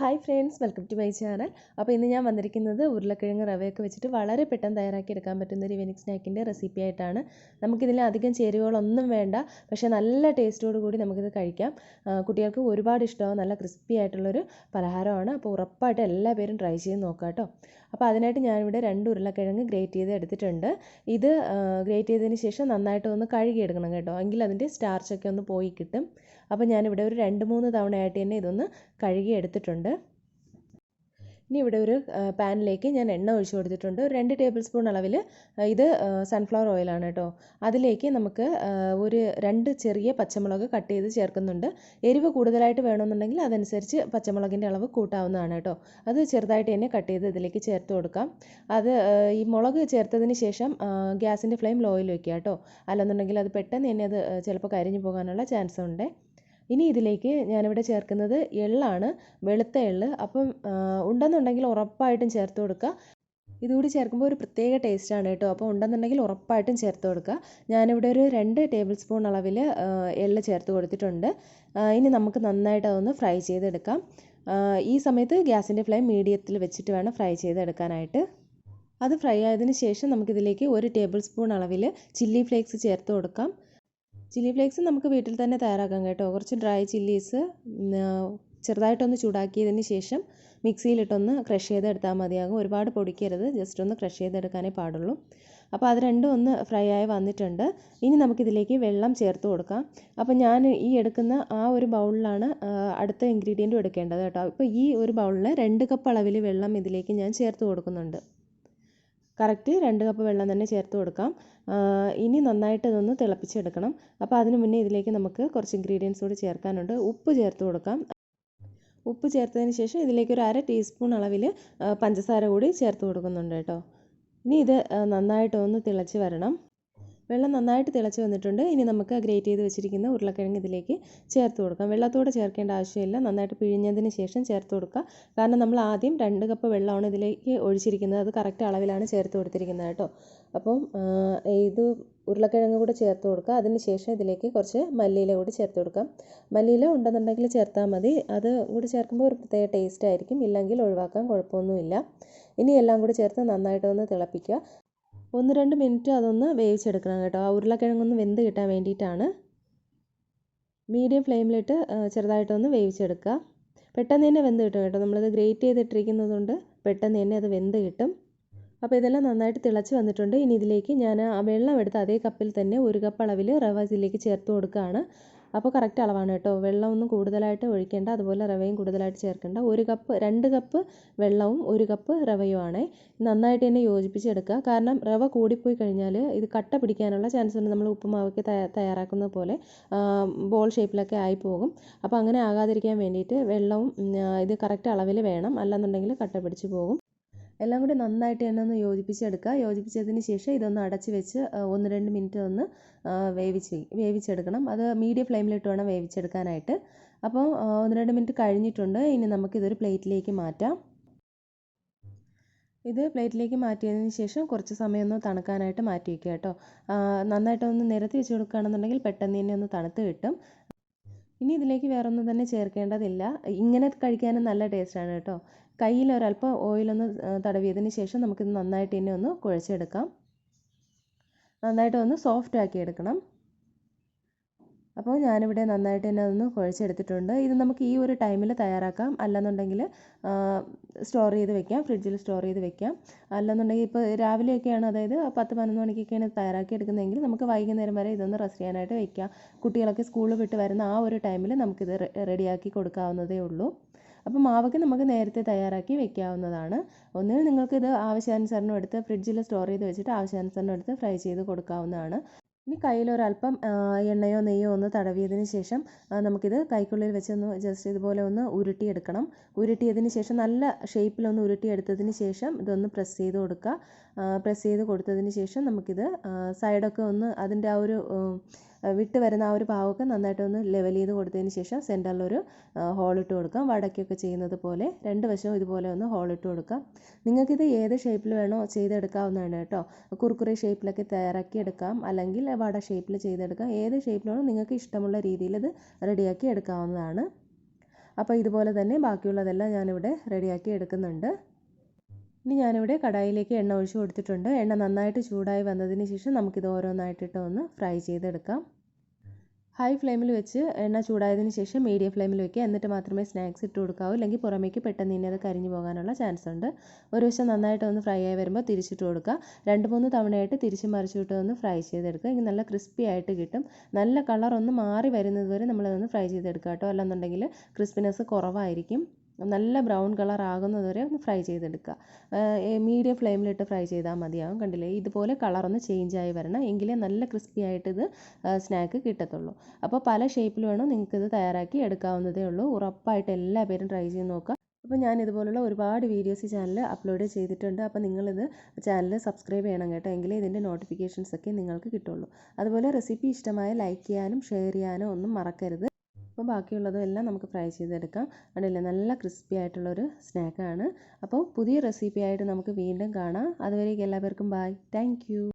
Hi friends welcome to my channel അപ്പോൾ ഇന്ന് ഞാൻ വന്നിരിക്കുന്നത് ഉരുളക്കിഴങ്ങ് റവയൊക്കെ വെച്ചിട്ട് വളരെ പെട്ടെന്ന് തയ്യാറാക്കി എടുക്കാൻ പറ്റുന്ന ഒരു ഈവനിങ് സ്നാക്കിന്റെ റെസിപ്പി ആയിട്ടാണ്. നമുക്കിതിൽ അധികം ചേരുവകളൊന്നും വേണ്ട പക്ഷേ നല്ല ടേസ്റ്റോട് കൂടി നമുക്കിത് കഴിക്കാം. കുട്ടികൾക്ക് ഒരുപാട് ഇഷ്ടമാവും നല്ല ക്രിസ്പി ആയിട്ടുള്ളൊരു പലഹാരമാണ്. അപ്പോൾ ഉറപ്പായിട്ട് എല്ലാ പേരും ട്രൈ ചെയ്ത് നോക്കാം കേട്ടോ അപ്പോൾ അതിനായിട്ട് ഞാനിവിടെ രണ്ട് ഉരുളക്കിഴങ്ങ് ഗ്രേറ്റ് ചെയ്ത് എടുത്തിട്ടുണ്ട്. ഇത് ഗ്രേറ്റ് ചെയ്തതിന് ശേഷം നന്നായിട്ട് ഒന്ന് കഴുകിയെടുക്കണം കേട്ടോ. എങ്കിൽ അതിന്റെ സ്റ്റാർച്ചൊക്കെ ഒന്ന് പോയി കിട്ടും. അപ്പോൾ ഞാനിവിടെ ഒരു രണ്ട് മൂന്ന് തവണയായിട്ട് തന്നെ ഇതൊന്ന് കഴുകി എടുത്തിട്ടുണ്ട് ഇനി ഇവിടെ ഒരു പാനിലേക്ക് ഞാൻ എണ്ണ ഒഴിച്ചു കൊടുത്തിട്ടുണ്ട്. ഒരു രണ്ട് ടേബിൾ സ്പൂൺ അളവിൽ ഇത് സൺഫ്ലവർ ഓയിലാണ് കേട്ടോ. അതിലേക്ക് നമുക്ക് ഒരു രണ്ട് ചെറിയ പച്ചമുളക് കട്ട് ചെയ്ത് ചേർക്കുന്നുണ്ട്. എരിവ് കൂടുതലായിട്ട് വേണമെന്നുണ്ടെങ്കിൽ അതനുസരിച്ച് പച്ചമുളകിന്റെ അളവ് കൂട്ടാവുന്നതാണ് കേട്ടോ. അത് ചെറുതായിട്ട് തന്നെ കട്ട് ചെയ്ത് ഇതിലേക്ക് ചേർത്ത് കൊടുക്കാം. അത് ഈ മുളക് ചേർത്തതിന് ശേഷം ഗ്യാസിന്റെ ഫ്ലെയിം ലോയിൽ വെക്കുക കേട്ടോ. അല്ലെന്നുണ്ടെങ്കിൽ അത് പെട്ടെന്ന് തന്നെ അത് ചിലപ്പോൾ കരിഞ്ഞു പോകാനുള്ള ചാൻസ് ഉണ്ട്. ഇനി ഇതിലേക്ക് ഞാനിവിടെ ചേർക്കുന്നത് എള്ളാണ്. വെളുത്ത എള്ള്. അപ്പം ഉണ്ടെന്നുണ്ടെങ്കിൽ ഉറപ്പായിട്ടും ചേർത്ത് കൊടുക്കുക. ഇതുകൂടി ചേർക്കുമ്പോൾ ഒരു പ്രത്യേക ടേസ്റ്റാണ് കേട്ടോ. അപ്പോൾ ഉണ്ടെന്നുണ്ടെങ്കിൽ ഉറപ്പായിട്ടും ചേർത്ത് കൊടുക്കുക. ഞാനിവിടെ ഒരു രണ്ട് ടേബിൾ സ്പൂൺ അളവിൽ എള്ള് ചേർത്ത് കൊടുത്തിട്ടുണ്ട്. ഇനി നമുക്ക് നന്നായിട്ട് അതൊന്ന് ഫ്രൈ ചെയ്തെടുക്കാം. ഈ സമയത്ത് ഗ്യാസിന്റെ ഫ്ലെയിം മീഡിയത്തിൽ വെച്ചിട്ട് വേണം ഫ്രൈ ചെയ്തെടുക്കാനായിട്ട്. അത് ഫ്രൈ ആയതിന് ശേഷം നമുക്കിതിലേക്ക് ഒരു ടേബിൾ സ്പൂൺ അളവിൽ ചില്ലി ഫ്ലേക്സ് ചേർത്ത് കൊടുക്കാം. ചില്ലി ഫ്ലേക്സ് നമുക്ക് വീട്ടിൽ തന്നെ തയ്യാറാക്കാം കേട്ടോ. കുറച്ച് ഡ്രൈ ചില്ലീസ് ചെറുതായിട്ടൊന്ന് ചൂടാക്കിയതിന് ശേഷം മിക്സിയിലിട്ടൊന്ന് ക്രഷ് ചെയ്തെടുത്താൽ മതിയാകും. ഒരുപാട് പൊടിക്കരുത് ജസ്റ്റ് ഒന്ന് ക്രഷ് ചെയ്തെടുക്കാനേ പാടുള്ളൂ. അപ്പോൾ അത് രണ്ടും ഒന്ന് ഫ്രൈ ആയി വന്നിട്ടുണ്ട്. ഇനി നമുക്കിതിലേക്ക് വെള്ളം ചേർത്ത് കൊടുക്കാം. അപ്പോൾ ഞാൻ ഈ എടുക്കുന്ന ആ ഒരു ബൗളിലാണ് അടുത്ത ഇൻഗ്രീഡിയന്റും എടുക്കേണ്ടത് കേട്ടോ. അപ്പോൾ ഈ ഒരു ബൗളിൽ രണ്ട് കപ്പ് അളവിൽ വെള്ളം ഇതിലേക്ക് ഞാൻ ചേർത്ത് കൊടുക്കുന്നുണ്ട്. കറക്റ്റ് രണ്ട് കപ്പ് വെള്ളം തന്നെ ചേർത്ത് കൊടുക്കാം. ഇനി നന്നായിട്ട് ഇതൊന്ന് തിളപ്പിച്ചെടുക്കണം. അപ്പോൾ അതിന് മുന്നേ ഇതിലേക്ക് നമുക്ക് കുറച്ച് ഇൻഗ്രീഡിയൻസ് കൂടി ചേർക്കാനുണ്ട്. ഉപ്പ് ചേർത്ത് കൊടുക്കാം. ഉപ്പ് ചേർത്തതിന് ശേഷം ഇതിലേക്ക് ഒരു അര ടീസ്പൂൺ അളവിൽ പഞ്ചസാര കൂടി ചേർത്ത് കൊടുക്കുന്നുണ്ട് കേട്ടോ. ഇനി ഇത് നന്നായിട്ടൊന്ന് തിളച്ച് വരണം. വെള്ളം നന്നായിട്ട് തിളച്ച് വന്നിട്ടുണ്ട്. ഇനി നമുക്ക് ഗ്രേറ്റ് ചെയ്ത് വെച്ചിരിക്കുന്ന ഉരുളക്കിഴങ്ങ് ഇതിലേക്ക് ചേർത്ത് കൊടുക്കാം. വെള്ളത്തോടെ ചേർക്കേണ്ട ആവശ്യമില്ല. നന്നായിട്ട് പിഴിഞ്ഞതിന് ശേഷം ചേർത്ത് കൊടുക്കുക. കാരണം നമ്മൾ ആദ്യം രണ്ട് കപ്പ് വെള്ളമാണ് ഇതിലേക്ക് ഒഴിച്ചിരിക്കുന്നത്. അത് കറക്റ്റ് അളവിലാണ് ചേർത്ത് കൊടുത്തിരിക്കുന്നത് കേട്ടോ. അപ്പം ഇത് ഉരുളക്കിഴങ്ങ് കൂടെ ചേർത്ത് കൊടുക്കുക. അതിന് ശേഷം ഇതിലേക്ക് കുറച്ച് മല്ലിയില കൂടി ചേർത്ത് കൊടുക്കാം. മല്ലിയില ഉണ്ടെന്നുണ്ടെങ്കിൽ ചേർത്താൽ മതി. അത് കൂടി ചേർക്കുമ്പോൾ ഒരു പ്രത്യേക ടേസ്റ്റ് ആയിരിക്കും. ഇല്ലെങ്കിൽ ഒഴിവാക്കാൻ കുഴപ്പമൊന്നുമില്ല. ഇനി എല്ലാം കൂടി ചേർത്ത് നന്നായിട്ടൊന്ന് തിളപ്പിക്കുക. ഒന്ന് രണ്ട് മിനിറ്റ് അതൊന്ന് വേവിച്ചെടുക്കണം കേട്ടോ. ആ ഉരുളക്കിഴങ്ങൊന്ന് വെന്ത് കിട്ടാൻ വേണ്ടിയിട്ടാണ് മീഡിയം ഫ്ലെയിമിലിട്ട് ചെറുതായിട്ടൊന്ന് വേവിച്ചെടുക്കുക. പെട്ടെന്ന് തന്നെ വെന്ത് കിട്ടും കേട്ടോ. നമ്മളത് ഗ്രേറ്റ് ചെയ്തിട്ടിരിക്കുന്നത് കൊണ്ട് പെട്ടെന്ന് തന്നെ അത് വെന്ത് കിട്ടും. അപ്പോൾ ഇതെല്ലാം നന്നായിട്ട് തിളച്ച് വന്നിട്ടുണ്ട്. ഇനി ഇതിലേക്ക് ഞാൻ ആ വെള്ളം എടുത്ത് അതേ കപ്പിൽ തന്നെ ഒരു കപ്പ് അളവിൽ റവ ഇതിലേക്ക് ചേർത്ത് കൊടുക്കുകയാണ്. അപ്പോൾ കറക്റ്റ് അളവാണ് കേട്ടോ. വെള്ളമൊന്നും കൂടുതലായിട്ട് ഒഴിക്കേണ്ട അതുപോലെ റവയും കൂടുതലായിട്ട് ചേർക്കേണ്ട. ഒരു കപ്പ് രണ്ട് കപ്പ് വെള്ളവും ഒരു കപ്പ് റവയുമാണ്. നന്നായിട്ട് തന്നെ യോജിപ്പിച്ചെടുക്കുക. കാരണം റവ കൂടിപ്പോയി കഴിഞ്ഞാൽ ഇത് കട്ട പിടിക്കാനുള്ള ചാൻസ് ഉണ്ട്. നമ്മൾ ഉപ്പുമാവൊക്കെ തയ്യാറാക്കുന്ന പോലെ ബോൾ ഷേപ്പിലൊക്കെ ആയി പോകും അപ്പോൾ അങ്ങനെ ആകാതിരിക്കാൻ വേണ്ടിയിട്ട് വെള്ളവും ഇത് കറക്റ്റ് അളവിൽ വേണം. അല്ലെന്നുണ്ടെങ്കിൽ കട്ട പിടിച്ച് പോകും. എല്ലാം കൂടി നന്നായിട്ട് തന്നെ ഒന്ന് യോജിപ്പിച്ചെടുക്കുക. യോജിപ്പിച്ചതിന് ശേഷം ഇതൊന്ന് അടച്ച് വെച്ച് ഒന്ന് രണ്ട് മിനിറ്റ് ഒന്ന് വേവിച്ച് വേവിച്ചെടുക്കണം. അത് മീഡിയം ഫ്ലെയിമിലിട്ട് വേണം വേവിച്ചെടുക്കാനായിട്ട്. അപ്പോൾ ഒന്ന് രണ്ട് മിനിറ്റ് കഴിഞ്ഞിട്ടുണ്ട്. ഇനി നമുക്കിതൊരു പ്ലേറ്റിലേക്ക് മാറ്റാം. ഇത് പ്ലേറ്റിലേക്ക് മാറ്റിയതിന് ശേഷം കുറച്ച് സമയം ഒന്ന് തണുക്കാനായിട്ട് മാറ്റി വയ്ക്കുക കേട്ടോ. നന്നായിട്ടൊന്ന് നിരത്തി വെച്ച് കൊടുക്കുകയാണെന്നുണ്ടെങ്കിൽ പെട്ടെന്ന് തന്നെ ഒന്ന് തണുത്ത് കിട്ടും. ഇനി ഇതിലേക്ക് വേറൊന്നും തന്നെ ചേർക്കേണ്ടതില്ല. ഇങ്ങനെ കഴിക്കാനും നല്ല ടേസ്റ്റാണ് കേട്ടോ. കയ്യിൽ ഒരല്പം ഓയിലൊന്ന് തടവിയതിന് ശേഷം നമുക്കിത് നന്നായിട്ട് ഇനി ഒന്ന് കുഴച്ചെടുക്കാം. നന്നായിട്ട് ഒന്ന് സോഫ്റ്റ് ആക്കി എടുക്കണം. അപ്പോൾ ഞാനിവിടെ നന്നായിട്ട് തന്നെ അതൊന്ന് കുഴച്ചെടുത്തിട്ടുണ്ട്. ഇത് നമുക്ക് ഈ ഒരു ടൈമിൽ തയ്യാറാക്കാം. അല്ലെന്നുണ്ടെങ്കിൽ സ്റ്റോർ ചെയ്ത് വെക്കാം. ഫ്രിഡ്ജിൽ സ്റ്റോർ ചെയ്ത് വെക്കാം. അല്ലെന്നുണ്ടെങ്കിൽ ഇപ്പോൾ രാവിലെയൊക്കെയാണ് അതായത് പത്ത് പതിനൊന്ന് മണിക്കൊക്കെയാണ് തയ്യാറാക്കി എടുക്കുന്നതെങ്കിൽ നമുക്ക് വൈകുന്നേരം വരെ ഇതൊന്ന് റെസ്റ്റ് ചെയ്യാനായിട്ട് വെക്കാം. കുട്ടികളൊക്കെ സ്കൂളിൽ വിട്ട് വരുന്ന ആ ഒരു ടൈമിൽ നമുക്കിത് റെഡിയാക്കി കൊടുക്കാവുന്നതേ ഉള്ളൂ. അപ്പോൾ മാവൊക്കെ നമുക്ക് നേരത്തെ തയ്യാറാക്കി വെക്കാവുന്നതാണ്. ഒന്നുകിൽ നിങ്ങൾക്കിത് ആവശ്യാനുസരണം എടുത്ത് ഫ്രിഡ്ജിൽ സ്റ്റോർ ചെയ്ത് വെച്ചിട്ട് ആവശ്യാനുസരണം എടുത്ത് ഫ്രൈ ചെയ്ത് കൊടുക്കാവുന്നതാണ്. ഇനി കയ്യിലൊരല്പം എണ്ണയോ നെയ്യോ ഒന്ന് തടവിയതിന് ശേഷം നമുക്കിത് കൈക്കുള്ളിൽ വെച്ചൊന്ന് ജസ്റ്റ് ഇതുപോലെ ഒന്ന് ഉരുട്ടിയെടുക്കണം. ഉരുട്ടിയതിന് ശേഷം നല്ല ഷേപ്പിലൊന്ന് ഉരുട്ടിയെടുത്തതിന് ശേഷം ഇതൊന്ന് പ്രസ് ചെയ്ത് കൊടുക്കുക. പ്രസ് ചെയ്ത് കൊടുത്തതിന് ശേഷം നമുക്കിത് സൈഡൊക്കെ ഒന്ന് അതിന്റെ ആ ഒരു വിട്ട് വരുന്ന ആ ഒരു ഭാഗമൊക്കെ നന്നായിട്ടൊന്ന് ലെവൽ ചെയ്ത് കൊടുത്തതിന് ശേഷം സെന്ററിലൊരു ഹോളിട്ട് കൊടുക്കാം. വടക്കൊക്കെ ചെയ്യുന്നത് പോലെ രണ്ട് വശവും ഇതുപോലെ ഒന്ന് ഹോളിട്ട് കൊടുക്കാം. നിങ്ങൾക്കിത് ഏത് ഷേപ്പിൽ വേണോ ചെയ്തെടുക്കാവുന്നതാണ് കേട്ടോ. കുറുക്കുറി ഷേപ്പിലൊക്കെ തയ്യാറാക്കിയെടുക്കാം അല്ലെങ്കിൽ വട ഷേപ്പിൽ ചെയ്തെടുക്കാം. ഏത് ഷേപ്പിലാണോ നിങ്ങൾക്ക് ഇഷ്ടമുള്ള രീതിയിൽ ഇത് റെഡിയാക്കി എടുക്കാവുന്നതാണ്. അപ്പോൾ ഇതുപോലെ തന്നെ ബാക്കിയുള്ളതെല്ലാം ഞാനിവിടെ റെഡിയാക്കി എടുക്കുന്നുണ്ട്. ഇനി ഞാനിവിടെ കടായിലേക്ക് എണ്ണ ഒഴിച്ചു കൊടുത്തിട്ടുണ്ട്. എണ്ണ നന്നായിട്ട് ചൂടായി വന്നതിന് ശേഷം നമുക്കിത് ഓരോന്നായിട്ടിട്ട് ഒന്ന് ഫ്രൈ ചെയ്തെടുക്കാം. ഹൈ ഫ്ലെയിമിൽ വെച്ച് എണ്ണ ചൂടായതിന് ശേഷം മീഡിയം ഫ്ലെയിമിൽ വെക്കുക. എന്നിട്ട് മാത്രമേ സ്നാക്സ് ഇട്ട് കൊടുക്കാവൂ. അല്ലെങ്കിൽ പുറമേക്ക് പെട്ടെന്ന് തന്നെ അത് കരിഞ്ഞു പോകാനുള്ള ചാൻസ് ഉണ്ട്. ഒരു വശം നന്നായിട്ട് ഒന്ന് ഫ്രൈ ആയി വരുമ്പോൾ തിരിച്ചിട്ട് കൊടുക്കുക. രണ്ട് മൂന്ന് തവണയായിട്ട് തിരിച്ച് മറിച്ചിട്ട് ഒന്ന് ഫ്രൈ ചെയ്തെടുക്കുക. ഇനി നല്ല ക്രിസ്പി ആയിട്ട് കിട്ടും. നല്ല കളർ ഒന്ന് മാറി വരുന്നത് വരെ നമ്മളതൊന്ന് ഫ്രൈ ചെയ്തെടുക്കുക കേട്ടോ. അല്ലെന്നുണ്ടെങ്കിൽ ക്രിസ്പിനെസ് കുറവായിരിക്കും. നല്ല ബ്രൗൺ കളർ ആകുന്നത് വരെ ഒന്ന് ഫ്രൈ ചെയ്തെടുക്കുക. മീഡിയം ഫ്ലെയിമിലിട്ട് ഫ്രൈ ചെയ്താൽ മതിയാകും കണ്ടില്ലേ? ഇതുപോലെ കളറൊന്ന് ആയി വരണം. എങ്കിലേ നല്ല ക്രിസ്പി ആയിട്ട് ഇത് സ്നാക്ക് കിട്ടത്തുള്ളൂ. അപ്പോൾ പല ഷേപ്പിൽ വേണം നിങ്ങൾക്കിത് തയ്യാറാക്കി എടുക്കാവുന്നതേ ഉള്ളൂ. ഉറപ്പായിട്ട് എല്ലാ പേരും ട്രൈ ചെയ്ത് നോക്കുക. അപ്പോൾ ഞാൻ ഇതുപോലുള്ള ഒരുപാട് വീഡിയോസ് ചാനൽ അപ്ലോഡ് ചെയ്തിട്ടുണ്ട്. അപ്പോൾ നിങ്ങളിത് ചാനൽ സബ്സ്ക്രൈബ് ചെയ്യണം കേട്ടോ. എങ്കിലേ ഇതിന്റെ നോട്ടിഫിക്കേഷൻസ് ഒക്കെ നിങ്ങൾക്ക് കിട്ടുള്ളൂ. അതുപോലെ റെസിപ്പി ഇഷ്ടമായ ലൈക്ക് ചെയ്യാനും ഷെയർ ചെയ്യാനും ഒന്നും മറക്കരുത്. അപ്പോൾ ബാക്കിയുള്ളതും എല്ലാം നമുക്ക് ഫ്രൈ ചെയ്തെടുക്കാം. കണ്ടില്ലേ? നല്ല ക്രിസ്പി ആയിട്ടുള്ളൊരു സ്നാക്കാണ്. അപ്പോൾ പുതിയ റെസിപ്പി ആയിട്ട് നമുക്ക് വീണ്ടും കാണാം. അതുവരേക്കും എല്ലാവർക്കും ബായ്. താങ്ക്